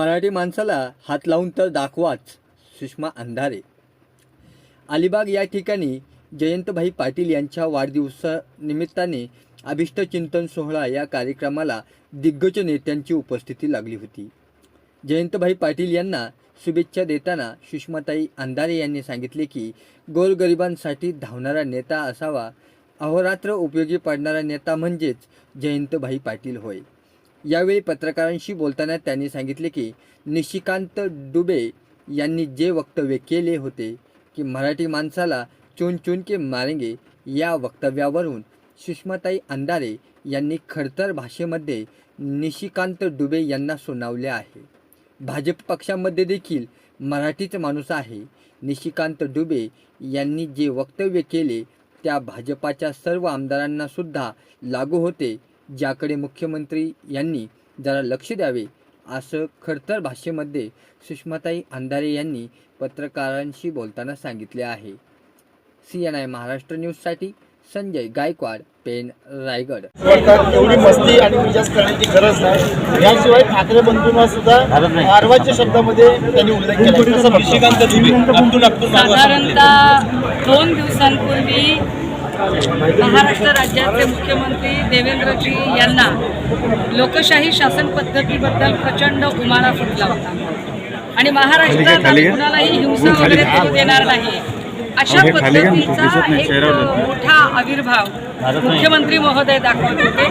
मराठी माणसाला हात लावून तर दाखवाच सुषमा अंधारे. अलिबाग या ठिकाणी जयंतभाई पाटील यांच्या वाढदिवसानिमित्ताने अभिष्ट चिंतन सोहळा या कार्यक्रमाला दिग्गज नेत्यांची उपस्थिती लागली होती. जयंतभाई पाटील यांना शुभेच्छा देताना सुषमाताई अंधारे यांनी सांगितले की गोरगरिबांसाठी धावणारा नेता असावा अहोरात्र उपयोगी पडणारा नेता म्हणजेच जयंतभाई पाटील होय. यावेळी पत्रकारांशी बोलताना त्यांनी सांगितले की निशिकांत डुबे यांनी जे वक्तव्य केले होते की मराठी माणसाला चुन चुन के मारेंगे या वक्तव्यावरून सुषमाताई अंधारे यांनी खडतर भाषेमध्ये निशिकांत डुबे यांना सुनावले आहे. भाजप पक्षामध्ये देखील मराठीच माणूस आहे. निशिकांत डुबे यांनी जे वक्तव्य केले त्या भाजपाच्या सर्व आमदारांनासुद्धा लागू होते ज्याकडे मुख्यमंत्री यांनी जरा लक्ष द्यावे असं खडतर भाषेमध्ये सुषमाताई अंधारे यांनी पत्रकारांशी बोलताना सांगितले आहे. सी एन आय महाराष्ट्र न्यूजसाठी संजय गायकवाड पेन रायगड. एवढी मस्ती आणि मिजाज करण्याची गरज नाही. याशिवाय ठाकरे बंधूंना सुद्धा अर्वाच्या शब्दामध्ये त्यांनी उल्लेख केला? साधारणतः दोन दिवसांपूर्वी महाराष्ट्र राज्याचे मुख्यमंत्री देवेंद्रजी यांना लोकशाही शासन पद्धतीबद्दल प्रचंड उमाळा फुटला होता. आणि महाराष्ट्रात आम्ही कुणालाही हिंसा वगैरे करू देणार नाही. अशा पद्धतीचा एक मोठा आविर्भाव मुख्यमंत्री महोदय दाखवत होते.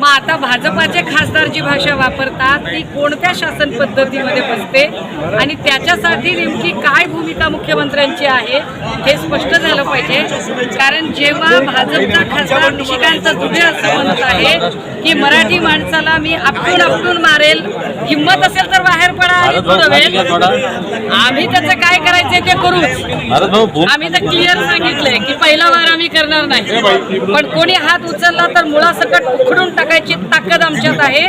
मग आता भाजपाचे खासदार जी भाषा वापरतात ती कोणत्या शासन पद्धतीमध्ये बसते? आणि त्याच्यासाठी नेमकी काय भूमिका मुख्यमंत्र्यांची आहे हे स्पष्ट झालं पाहिजे. कारण जेव्हा भाजपचा खासदार निशिकांत दुबे असं म्हणत आहे की मराठी माणसाला मी आपटून आपटून मारेल हिंमत असेल तर बाहेर पडा आम्ही त्याचं काय करायचं ते करूच. आम्ही तर क्लिअर सांगितलंय की पहिला वार आम्ही करणार नाही. पण कोणी हात उचलला तर मुळासकट उखडून टाकायची ताकद आमच्यात आहे.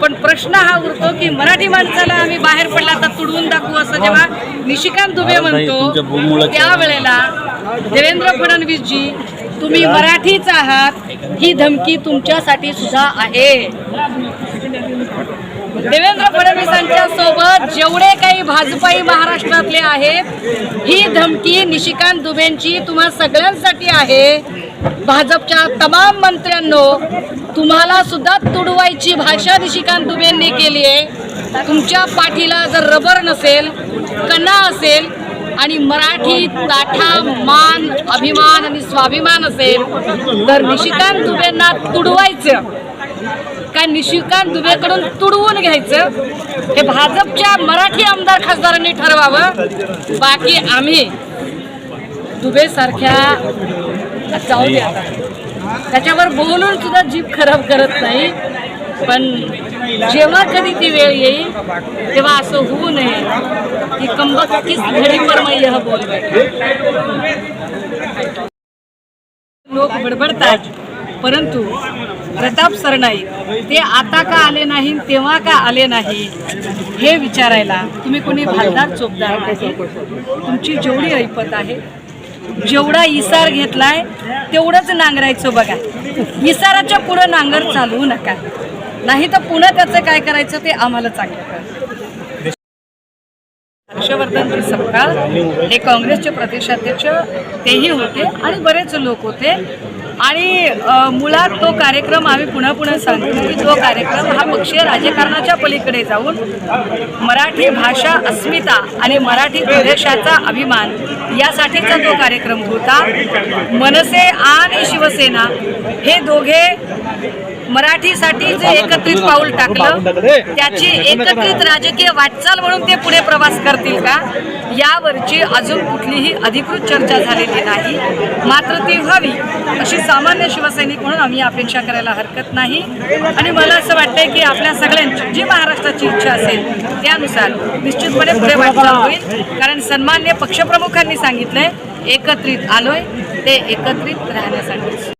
पण प्रश्न हा उरतो की मराठी माणसाला आम्ही बाहेर पडला तर तुडवून दाखवू असं जेव्हा निशिकांत दुबे म्हणतो त्यावेळेला देवेंद्र फडणवीसजी तुम्ही मराठीच आहात ही धमकी तुमच्यासाठी सुद्धा आहे. देवेंद्र फडणवीसांच्या सोबत जेवढे काही भाजपाई महाराष्ट्रातले आहेत ही धमकी निशिकांत दुबेंची तुम्हा सगळ्यांसाठी आहे. भाजपच्या तमाम मंत्र्यांनो तुम्हाला सुद्धा तुडवायची भाषा निशिकांत दुबेंनी केली आहे. तुमच्या पाठीला जर रबर नसेल कणा असेल आणि मराठी ताठा मान अभिमान आणि स्वाभिमान असेल तर निशिकांत दुबेंना तुडवायचं. काय निशिकांत दुबेकडून तुडवून घ्यायचं? हे भाजपच्या मराठी आमदार खासदारांनी ठरवावं. बाकी आम्ही दुबेसारख्या जाऊ दे आता. त्याच्यावर बोलून सुद्धा जीभ खराब करत नाही. पण जेव्हा कधी ती वेळ येईल तेव्हा असं होऊ नये की कंबकीच घडी पर मैं यह बोल लोक बडबडतात परंतु प्रताप सरनाईक ते आता का आले नाही तेव्हा का आले नाही हे विचारायला तुम्ही कोणी भालदार चोपदार नाही. तुमची जेवढी ऐपत आहे जेवढा इसार घेतलाय तेवढंच नांगरायचं बघा इसाराच्या पुढं नांगर चालवू नका नाही तर पुन्हा त्याचं काय करायचं ते आम्हाला चांगलं कळतं. हर्षवर्धन सपकाळ हे काँग्रेसचे प्रदेशाध्यक्ष तेही होते आणि बरेच लोक होते. आणि मुळात तो कार्यक्रम आम्ही पुन्हा पुन्हा सांगतो की तो कार्यक्रम हा पक्षीय राजकारणाच्या पलीकडे जाऊन मराठी भाषा अस्मिता आणि मराठी प्रदेशाचा अभिमान यासाठीचा तो कार्यक्रम होता. मनसे आणि शिवसेना हे दोघे मराठीसाठी जे एकत्रित पाऊल टाकलं त्याची एकत्रित राजकीय वाटचाल म्हणून ते पुढे प्रवास करतील का? यावरची अजून कुठलीही अधिकृत चर्चा झालेली नाही. मात्र ती व्हावी अशी सामान्य शिवसैनिक म्हणून आम्ही अपेक्षा करायला हरकत नाही. आणि मला असं वाटतंय की आपल्या सगळ्यांची जी महाराष्ट्राची इच्छा असेल त्यानुसार निश्चितपणे पुढे वाटचाल होईल. कारण सन्मान्य पक्षप्रमुखांनी सांगितलंय एकत्रित आलोय ते एकत्रित राहण्यासाठी.